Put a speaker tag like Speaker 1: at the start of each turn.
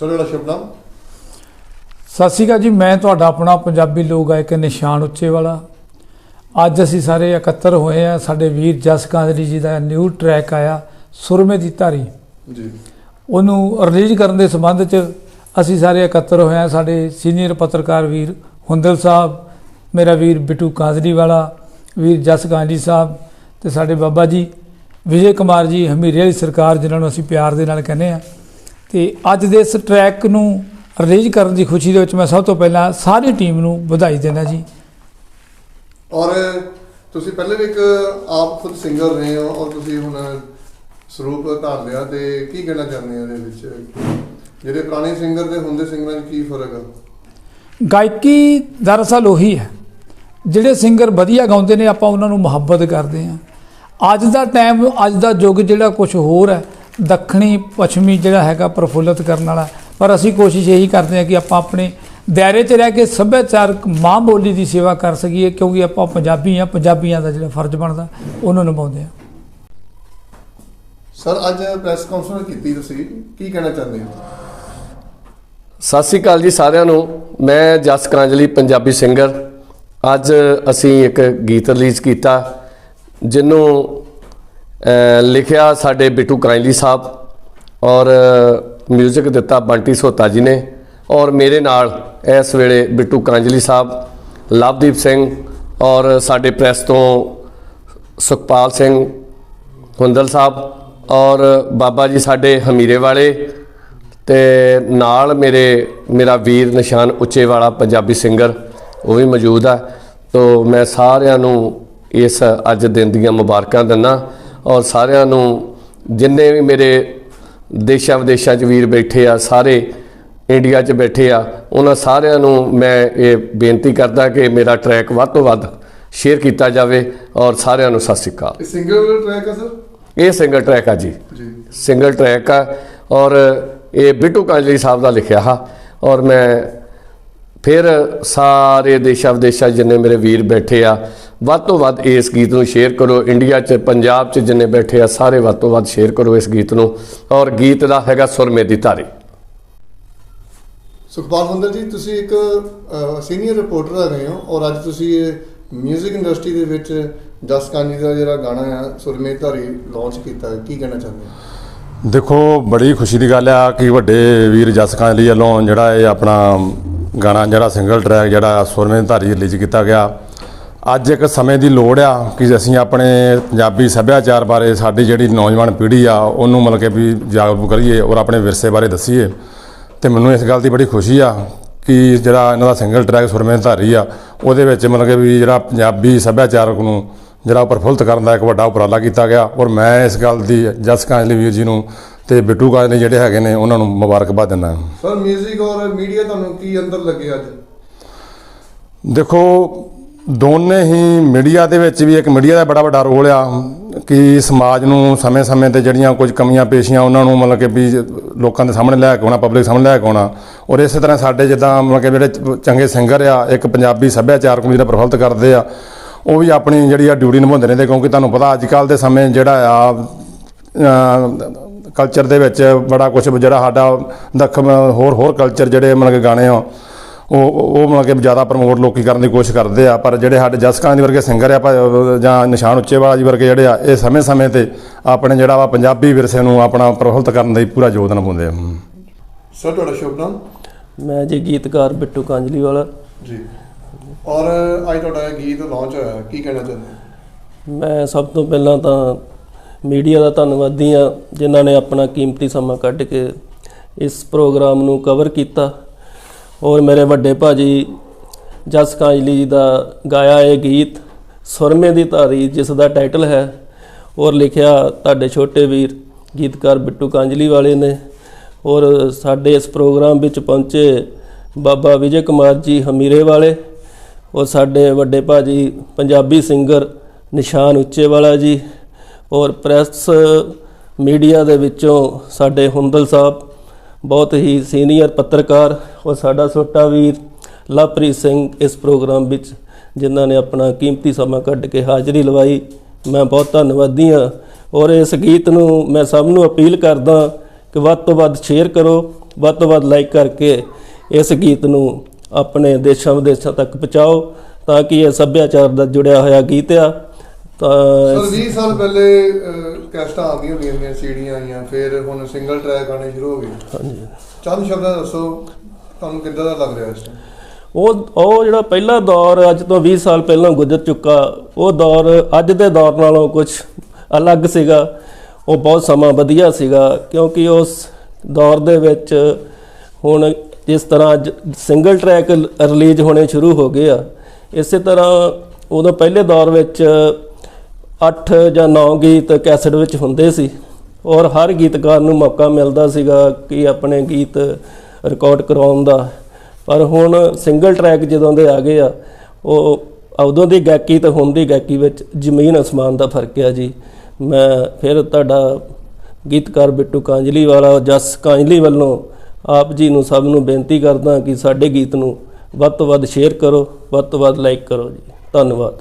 Speaker 1: Sir ਤੁਹਾਡਾ ਸ਼ੁਭ ਨਾਮ।
Speaker 2: ਸਤਿ ਸ਼੍ਰੀ ਅਕਾਲ ਜੀ ਮੈਂ ਤੁਹਾਡਾ ਆਪਣਾ ਪੰਜਾਬੀ ਲੋਕ ਗਾਇਕ ਨਿਸ਼ਾਨ ਉੱਚੇ ਵਾਲਾ ਅੱਜ ਅਸੀਂ ਸਾਰੇ ਇਕੱਤਰ ਹੋਏ ਆ ਸਾਡੇ ਵੀਰ ਜਸ ਕਾਂਦਰੀ ਜੀ ਦਾ ਨਿਊ ਟਰੈਕ ਆਇਆ ਸੁਰਮੇ ਦੀ ਧਾਰੀ।
Speaker 1: ਜੀ।
Speaker 2: ਉਹਨੂੰ ਰਿਲੀਜ਼ ਕਰਨ ਦੇ ਸੰਬੰਧ 'ਚ ਅਸੀਂ ਸਾਰੇ ਇਕੱਤਰ ਹੋਏ ਆ ਸਾਡੇ ਸੀਨੀਅਰ ਪੱਤਰਕਾਰ ਵੀਰ ਹੁੰਦਲ ਸਾਹਿਬ ਮੇਰਾ ਵੀਰ ਬਿੱਟੂ ਕਾਂਦਰੀ ਵਾਲਾ ਵੀਰ ਜਸ ਕਾਂਜੀ ਸਾਹਿਬ ਤੇ ਸਾਡੇ ਬਾਬਾ ਜੀ ਵਿਜੇ ਕੁਮਾਰ ਜੀ ਹਮੀਰੇ ਵਾਲੀ ਸਰਕਾਰ ਜਿਨ੍ਹਾਂ ਨੂੰ ਅਸੀਂ ਪਿਆਰ ਦੇ ਨਾਲ ਕਹਿੰਦੇ ਆ ਤੇ ਅੱਜ ਦੇ ਇਸ ਟਰੈਕ ਨੂੰ ਰਿਲੀਜ਼ ਕਰਨ ਦੀ ਖੁਸ਼ੀ ਦੇ ਵਿੱਚ ਮੈਂ ਸਭ ਤੋਂ ਪਹਿਲਾਂ ਸਾਰੀ ਟੀਮ ਨੂੰ ਵਧਾਈ ਦਿੰਦਾ ਜੀ।
Speaker 1: ਔਰ ਤੁਸੀਂ ਪਹਿਲੇ ਵੀ ਇੱਕ ਆਪ ਖੁਦ ਸਿੰਗਰ ਰਹੇ ਹੋ ਔਰ ਤੁਸੀਂ ਹੁਣ ਸਰੂਪ ਧਾਰ ਲਿਆ ਤੇ ਕੀ ਕਹਿਣਾ ਚਾਹੁੰਦੇ ਹੋ ਇਹਦੇ ਵਿੱਚ? ਜਿਹੜੇ ਪੁਰਾਣੇ ਸਿੰਗਰ ਤੇ ਹੁੰਦੇ ਸਿੰਗਰਾਂ 'ਚ ਕੀ ਫ਼ਰਕ ਆ?
Speaker 2: ਗਾਇਕੀ ਦਰਅਸਲ ਉਹੀ ਹੈ। ਜਿਹੜੇ ਸਿੰਗਰ ਵਧੀਆ ਗਾਉਂਦੇ ਨੇ ਆਪਾਂ ਉਹਨਾਂ ਨੂੰ ਮੁਹੱਬਤ ਕਰਦੇ ਹਾਂ। ਅੱਜ ਦਾ ਟਾਈਮ ਅੱਜ ਦਾ ਯੁੱਗ ਜਿਹੜਾ ਕੁਝ ਹੋਰ ਹੈ ਦੱਖਣੀ ਪੱਛਮੀ ਜਿਹੜਾ ਹੈਗਾ ਪ੍ਰਫੁੱਲਤ ਕਰਨ ਵਾਲਾ। ਪਰ ਅਸੀਂ ਕੋਸ਼ਿਸ਼ ਇਹੀ ਕਰਦੇ ਹਾਂ ਕਿ ਆਪਾਂ ਆਪਣੇ ਦਾਇਰੇ 'ਚ ਰਹਿ ਕੇ ਸੱਭਿਆਚਾਰਕ ਮਾਂ ਬੋਲੀ ਦੀ ਸੇਵਾ ਕਰ ਸਕੀਏ ਕਿਉਂਕਿ ਆਪਾਂ ਪੰਜਾਬੀ ਹਾਂ ਪੰਜਾਬੀਆਂ ਦਾ ਜਿਹੜਾ ਫਰਜ਼ ਬਣਦਾ ਉਹਨੂੰ ਨਿਭਾਉਂਦੇ ਹਾਂ।
Speaker 1: ਸਰ ਅੱਜ ਪ੍ਰੈਸ ਕਾਨਫਰੰਸ ਕੀਤੀ ਤੁਸੀਂ ਕੀ ਕਹਿਣਾ ਚਾਹੁੰਦੇ ਹੋ?
Speaker 3: ਸਤਿ ਸ੍ਰੀ ਅਕਾਲ ਜੀ ਸਾਰਿਆਂ ਨੂੰ। ਮੈਂ ਜਸ ਕਾਂਜਲੀ ਪੰਜਾਬੀ ਸਿੰਗਰ। ਅੱਜ ਅਸੀਂ ਇੱਕ ਗੀਤ ਰਿਲੀਜ਼ ਕੀਤਾ ਜਿਹਨੂੰ ਲਿਖਿਆ ਸਾਡੇ ਬਿੱਟੂ ਕਾਂਜਲੀ ਸਾਹਿਬ ਔਰ 뮤직 ਦਿੱਤਾ ਬੰਟੀ ਸੋਤਾ ਜੀ ਨੇ ਔਰ ਮੇਰੇ ਨਾਲ ਇਸ ਵੇਲੇ ਬਿੱਟੂ ਕਾਂਜਲੀ ਸਾਹਿਬ, ਲਵਦੀਪ ਸਿੰਘ ਔਰ ਸਾਡੇ ਪ੍ਰੈਸ ਤੋਂ ਸੁਖਪਾਲ ਸਿੰਘ ਹੁੰਦਲ ਸਾਹਿਬ ਔਰ ਬਾਬਾ ਜੀ ਸਾਡੇ ਹਮੀਰੇ ਵਾਲੇ ਤੇ ਨਾਲ ਮੇਰੇ, ਮੇਰਾ ਵੀਰ ਨਿਸ਼ਾਨ ਉੱਚੇ ਵਾਲਾ ਪੰਜਾਬੀ ਸਿੰਗਰ ਉਹ ਵੀ ਮੌਜੂਦ ਆ। ਤੋ ਮੈਂ ਸਾਰਿਆਂ ਨੂੰ ਇਸ ਅੱਜ ਦਿਨ ਦੀਆਂ ਮੁਬਾਰਕਾਂ ਦਿੰਦਾ ਔਰ ਸਾਰਿਆਂ ਨੂੰ ਜਿੰਨੇ ਵੀ ਮੇਰੇ ਦੇਸ਼ਾਂ ਵਿਦੇਸ਼ਾਂ 'ਚ ਵੀਰ ਬੈਠੇ ਆ ਸਾਰੇ ਇੰਡੀਆ 'ਚ ਬੈਠੇ ਆ ਉਹਨਾਂ ਸਾਰਿਆਂ ਨੂੰ ਮੈਂ ਇਹ ਬੇਨਤੀ ਕਰਦਾ ਕਿ ਮੇਰਾ ਟਰੈਕ ਵੱਧ ਤੋਂ ਵੱਧ ਸ਼ੇਅਰ ਕੀਤਾ ਜਾਵੇ ਔਰ ਸਾਰਿਆਂ ਨੂੰ ਸਤਿ ਸ਼੍ਰੀ ਅਕਾਲ।
Speaker 1: ਇਹ ਸਿੰਗਲ ਟਰੈਕ ਆ ਸਰ?
Speaker 3: ਇਹ ਸਿੰਗਲ ਟਰੈਕ ਆ ਜੀ।
Speaker 1: ਜੀ।
Speaker 3: ਸਿੰਗਲ ਟਰੈਕ ਆ ਔਰ ਇਹ ਬਿੱਟੂ ਕਾਂਜਲੀ ਸਾਹਿਬ ਦਾ ਲਿਖਿਆ ਹਾ ਔਰ ਮੈਂ ਫਿਰ ਸਾਰੇ ਦੇਸ਼ਾਂ ਵਿਦੇਸ਼ਾਂ ਜਿੰਨੇ ਮੇਰੇ ਵੀਰ ਬੈਠੇ ਆ ਵੱਧ ਤੋਂ ਵੱਧ ਇਸ ਗੀਤ ਨੂੰ ਸ਼ੇਅਰ ਕਰੋ। ਇੰਡੀਆ 'ਚ ਪੰਜਾਬ 'ਚ ਜਿੰਨੇ ਬੈਠੇ ਆ ਸਾਰੇ ਵੱਧ ਤੋਂ ਵੱਧ ਸ਼ੇਅਰ ਕਰੋ ਇਸ ਗੀਤ ਨੂੰ। ਔਰ ਗੀਤ ਦਾ ਹੈਗਾ ਸੁਰਮੇ ਦੀ ਧਾਰੀ
Speaker 1: ਸੁਖਪਾਲ ਹੁੰਦਲ ਜੀ ਤੁਸੀਂ ਇੱਕ ਸੀਨੀਅਰ ਰਿਪੋਰਟਰ ਰਹੇ ਹੋ ਔਰ ਅੱਜ ਤੁਸੀਂ 뮤직 ਇੰਡਸਟਰੀ ਦੇ ਵਿੱਚ ਜਸ ਕਾਂਜੀ ਦਾ ਜਿਹੜਾ ਗਾਣਾ ਆ ਸੁਰਮੇ ਧਾਰੀ ਲਾਂਚ ਕੀਤਾ ਹੈ। ਕੀ ਕਹਿਣਾ ਚਾਹੁੰਦੇ ਹੋ?
Speaker 4: ਦੇਖੋ ਬੜੀ ਖੁਸ਼ੀ ਦੀ ਗੱਲ ਆ ਕਿ ਵੱਡੇ ਵੀਰ ਜਸ ਕਾਂਜਲੀ ਵੱਲੋਂ ਜਿਹੜਾ ਇਹ ਆਪਣਾ ਗਾਣਾ ਜਿਹੜਾ ਸਿੰਗਲ ਟਰੈਕ ਜਿਹੜਾ ਸੁਰਮੇ ਧਾਰੀ ਰਿਲੀਜ਼ ਕੀਤਾ ਗਿਆ। ਅੱਜ ਇੱਕ ਸਮੇਂ ਦੀ ਲੋੜ ਆ ਕਿ ਅਸੀਂ ਆਪਣੇ ਪੰਜਾਬੀ ਸੱਭਿਆਚਾਰ ਬਾਰੇ, ਸਾਡੀ ਜਿਹੜੀ ਨੌਜਵਾਨ ਪੀੜ੍ਹੀ ਆ, ਉਹਨੂੰ ਮਤਲਬ ਕਿ ਵੀ ਜਾਗਰੂਕ ਕਰੀਏ ਔਰ ਆਪਣੇ ਵਿਰਸੇ ਬਾਰੇ ਦੱਸੀਏ। ਤੇ ਮੈਨੂੰ ਇਸ ਗੱਲ ਦੀ ਬੜੀ ਖੁਸ਼ੀ ਆ ਕਿ ਜਿਹੜਾ ਇਹਨਾਂ ਦਾ ਸਿੰਗਲ ਟਰੈਕ ਸੁਰਮੇ ਧਾਰੀ ਆ, ਉਹਦੇ ਵਿੱਚ ਮਤਲਬ ਕਿ ਵੀ ਜਿਹੜਾ ਪੰਜਾਬੀ ਸੱਭਿਆਚਾਰਕ ਨੂੰ ਜਿਹੜਾ ਪ੍ਰਫੁੱਲਤ ਕਰਨ ਦਾ ਇੱਕ ਵੱਡਾ ਉਪਰਾਲਾ ਕੀਤਾ ਗਿਆ। ਔਰ ਮੈਂ ਇਸ ਗੱਲ ਦੀ ਜਸ ਕਾਂਜਲੀ ਵੀਰ ਜੀ ਨੂੰ ਤੇ ਬਿੱਟੂ ਕਾਂਜਲੀ ਜਿਹੜੇ ਹੈਗੇ ਨੇ ਉਹਨਾਂ ਨੂੰ ਮੁਬਾਰਕਬਾਦ ਦਿੰਦਾ
Speaker 1: ਸਰ 뮤직 ਔਰ ਮੀਡੀਆ ਤੁਹਾਨੂੰ ਕੀ ਅੰਦਰ ਲੱਗੇ ਅੱਜ?
Speaker 4: ਦੇਖੋ ਦੋਨੇ ਹੀ ਮੀਡੀਆ ਦੇ ਵਿੱਚ ਵੀ ਇੱਕ ਮੀਡੀਆ ਦਾ ਬੜਾ ਵੱਡਾ ਰੋਲ ਆ ਕਿ ਸਮਾਜ ਨੂੰ ਸਮੇਂ-ਸਮੇਂ ਤੇ ਜਿਹੜੀਆਂ ਕੁਝ ਕਮੀਆਂ ਪੇਸ਼ੀਆਂ ਉਹਨਾਂ ਨੂੰ ਮਤਲਬ ਕਿ ਵੀ ਲੋਕਾਂ ਦੇ ਸਾਹਮਣੇ ਲੈ ਕੇ ਆਉਣਾ ਪਬਲਿਕ ਸਾਹਮਣੇ ਲੈ ਕੇ ਆਉਣਾ। ਔਰ ਇਸੇ ਤਰ੍ਹਾਂ ਸਾਡੇ ਜਿੱਦਾਂ ਮਤਲਬ ਕਿ ਜਿਹੜੇ ਚੰਗੇ ਸਿੰਗਰ ਆ ਇੱਕ ਪੰਜਾਬੀ ਸੱਭਿਆਚਾਰਕ ਨੂੰ ਜਿਹੜਾ ਪ੍ਰਫੁੱਲਤ ਕਰਦੇ ਆ ਉਹ ਵੀ ਆਪਣੀ ਜਿਹੜੀ ਆ ਡਿਊਟੀ ਨਿਭਾਉਂਦੇ ਨੇ। ਕਿਉਂਕਿ ਤੁਹਾਨੂੰ ਪਤਾ ਅੱਜ ਕੱਲ ਦੇ ਸਮੇਂ ਜਿਹੜਾ ਆ ਕਲਚਰ ਦੇ ਵਿੱਚ ਬੜਾ ਕੁਝ ਜਿਹੜਾ ਸਾਡਾ ਦੱਖਣ ਹੋਰ ਹੋਰ ਕਲਚਰ ਜਿਹੜੇ ਮਤਲਬ ਕਿ ਗਾਣੇ ਆ ਉਹ ਉਹ ਮਤਲਬ ਕਿ ਜ਼ਿਆਦਾ ਪ੍ਰਮੋਟ ਲੋਕੀ ਕਰਨ ਦੀ ਕੋਸ਼ਿਸ਼ ਕਰਦੇ ਆ ਪਰ ਜਿਹੜੇ ਸਾਡੇ ਜਸਕਾਂ ਦੇ ਵਰਗੇ ਸਿੰਗਰ ਆ ਜਾਂ ਨਿਸ਼ਾਨ ਉੱਚੇਵਾਲਾ ਜੀ ਵਰਗੇ ਜਿਹੜੇ ਆ ਇਹ ਸਮੇਂ-ਸਮੇਂ ਤੇ ਆਪਣੇ ਜਿਹੜਾ ਵਾ ਪੰਜਾਬੀ ਵਿਰਸੇ ਨੂੰ ਆਪਣਾ ਪ੍ਰਫੁੱਲਤ ਕਰਨ ਲਈ ਪੂਰਾ ਯੋਗਦਾਨ ਪਾਉਂਦੇ ਆ।
Speaker 1: ਸਰ ਤੁਹਾਡਾ ਸ਼ੁਭ ਨਾਮ?
Speaker 5: ਮੈਂ ਜੀ ਗੀਤਕਾਰ ਬਿੱਟੂ ਕਾਂਜਲੀ ਵਾਲਾ
Speaker 1: ਜੀ। ਔਰ ਅੱਜ ਤੁਹਾਡਾ ਗੀਤ ਲਾਂਚ ਹੋਇਆ। ਕੀ ਕਹਿਣਾ ਚਾਹੁੰਦੇ
Speaker 5: ਮੈਂ ਸਭ ਤੋਂ ਪਹਿਲਾਂ ਤਾਂ ਮੀਡੀਆ ਦਾ ਧੰਨਵਾਦੀ ਆ ਜਿਨ੍ਹਾਂ ਨੇ ਆਪਣਾ ਕੀਮਤੀ ਸਮਾਂ ਕੱਢ ਕੇ ਇਸ ਪ੍ਰੋਗਰਾਮ ਨੂੰ ਕਵਰ ਕੀਤਾ। ਔਰ ਮੇਰੇ ਵੱਡੇ ਭਾਜੀ ਜਸ ਕਾਂਜਲੀ ਜੀ ਦਾ ਗਾਇਆ ਇਹ ਗੀਤ, ਸੁਰਮੇ ਦੀ ਧਾਰੀ ਜਿਸ ਦਾ ਟਾਈਟਲ ਹੈ, ਔਰ ਲਿਖਿਆ ਤੁਹਾਡੇ ਛੋਟੇ ਵੀਰ ਗੀਤਕਾਰ ਬਿੱਟੂ ਕਾਂਜਲੀ ਵਾਲੇ ਨੇ। ਔਰ ਸਾਡੇ ਇਸ ਪ੍ਰੋਗਰਾਮ ਵਿੱਚ ਪਹੁੰਚੇ ਬਾਬਾ ਵਿਜੇ ਕੁਮਾਰ ਜੀ ਹਮੀਰੇ ਵਾਲੇ, ਔਰ ਸਾਡੇ ਵੱਡੇ ਭਾਜੀ ਪੰਜਾਬੀ ਸਿੰਗਰ ਨਿਸ਼ਾਨ ਉੱਚੇ ਵਾਲਾ ਜੀ ਔਰ ਪ੍ਰੈਸ ਮੀਡੀਆ ਦੇ ਵਿੱਚੋਂ ਸਾਡੇ ਹੁੰਦਲ ਸਾਹਿਬ ਬਹੁਤ ਹੀ ਸੀਨੀਅਰ ਪੱਤਰਕਾਰ ਔਰ ਸਾਡਾ ਛੋਟਾ ਵੀਰ ਲਵਪ੍ਰੀਤ ਸਿੰਘ ਇਸ ਪ੍ਰੋਗਰਾਮ ਵਿੱਚ, ਜਿਨ੍ਹਾਂ ਨੇ ਆਪਣਾ ਕੀਮਤੀ ਸਮਾਂ ਕੱਢ ਕੇ ਹਾਜ਼ਰੀ ਲਵਾਈ। ਮੈਂ ਬਹੁਤ ਧੰਨਵਾਦੀ ਹਾਂ ਔਰ ਇਸ ਗੀਤ ਨੂੰ ਮੈਂ ਸਭ ਨੂੰ ਅਪੀਲ ਕਰਦਾ ਕਿ ਵੱਧ ਤੋਂ ਵੱਧ ਸ਼ੇਅਰ ਕਰੋ, ਵੱਧ ਤੋਂ ਵੱਧ ਲਾਈਕ ਕਰਕੇ ਇਸ ਗੀਤ ਨੂੰ ਆਪਣੇ ਦੇਸ਼ਾਂ ਵਿਦੇਸ਼ਾਂ ਤੱਕ ਪਹੁੰਚਾਓ ਤਾਂ ਕਿ ਇਹ ਸੱਭਿਆਚਾਰ ਦਾ ਜੁੜਿਆ ਹੋਇਆ ਗੀਤ ਆ। ਤਾਂ
Speaker 1: ਸਰ 20 ਸਾਲ ਪਹਿਲੇ ਕੈਸਟਾਂ ਆਉਂਦੀਆਂ ਹੁੰਦੀਆਂ ਨੇ ਸੀਡੀਆਂ ਆਈਆਂ ਫਿਰ ਹੁਣ ਸਿੰਗਲ ਟਰੈਕ ਆਣੇ ਸ਼ੁਰੂ ਹੋ ਗਏ।
Speaker 5: ਹਾਂਜੀ।
Speaker 1: ਚੰਦ ਸ਼ਬਦਾਂ ਦੱਸੋ ਤੁਹਾਨੂੰ ਕਿੱਦਾਂ ਦਾ ਲੱਗ ਰਿਹਾ ਇਸ ਟਾਈਮ
Speaker 5: ਉਹ ਉਹ ਜਿਹੜਾ ਪਹਿਲਾ ਦੌਰ ਅੱਜ ਤੋਂ 20 ਸਾਲ ਪਹਿਲਾਂ ਗੁਜ਼ਰ ਚੁੱਕਾ ਉਹ ਦੌਰ ਅੱਜ ਦੇ ਦੌਰ ਨਾਲੋਂ ਕੁਝ ਅਲੱਗ ਸੀਗਾ। ਉਹ ਬਹੁਤ ਸਮਾਂ ਵਧੀਆ ਸੀਗਾ ਕਿਉਂਕਿ ਉਸ ਦੌਰ ਦੇ ਵਿੱਚ ਹੁਣ ਜਿਸ ਤਰ੍ਹਾਂ ਅੱਜ ਸਿੰਗਲ ਟਰੈਕ ਰਿਲੀਜ਼ ਹੋਣੇ ਸ਼ੁਰੂ ਹੋ ਗਏ ਆ ਇਸੇ ਤਰ੍ਹਾਂ ਉਦੋਂ ਪਹਿਲੇ ਦੌਰ ਵਿੱਚ 8 ਜਾਂ 9 ਗੀਤ ਕੈਸਟ ਵਿੱਚ ਹੁੰਦੇ ਸੀ ਔਰ ਹਰ ਗੀਤਕਾਰ ਨੂੰ ਮੌਕਾ ਮਿਲਦਾ ਸੀਗਾ ਕਿ ਆਪਣੇ ਗੀਤ ਰਿਕਾਰਡ ਕਰਾਉਣ ਦਾ। ਪਰ ਹੁਣ ਸਿੰਗਲ ਟਰੈਕ ਜਦੋਂ ਦੇ ਆ ਗਏ ਆ, ਉਹ ਉਦੋਂ ਦੀ ਗਾਇਕੀ ਤੇ ਹੁਣ ਦੀ ਗਾਇਕੀ ਵਿੱਚ ਜ਼ਮੀਨ ਅਸਮਾਨ ਦਾ ਫ਼ਰਕ ਆ ਜੀ। ਮੈਂ ਫਿਰ ਤੁਹਾਡਾ ਗੀਤਕਾਰ ਬਿੱਟੂ ਕਾਂਜਲੀ ਵਾਲਾ ਜਸ ਕਾਂਜਲੀ ਵੱਲੋਂ ਆਪ ਜੀ ਨੂੰ ਸਭ ਨੂੰ ਬੇਨਤੀ ਕਰਦਾ ਕਿ ਸਾਡੇ ਗੀਤ ਨੂੰ ਵੱਧ ਤੋਂ ਵੱਧ ਸ਼ੇਅਰ ਕਰੋ, ਵੱਧ ਤੋਂ ਵੱਧ ਲਾਈਕ ਕਰੋ ਜੀ। ਧੰਨਵਾਦ।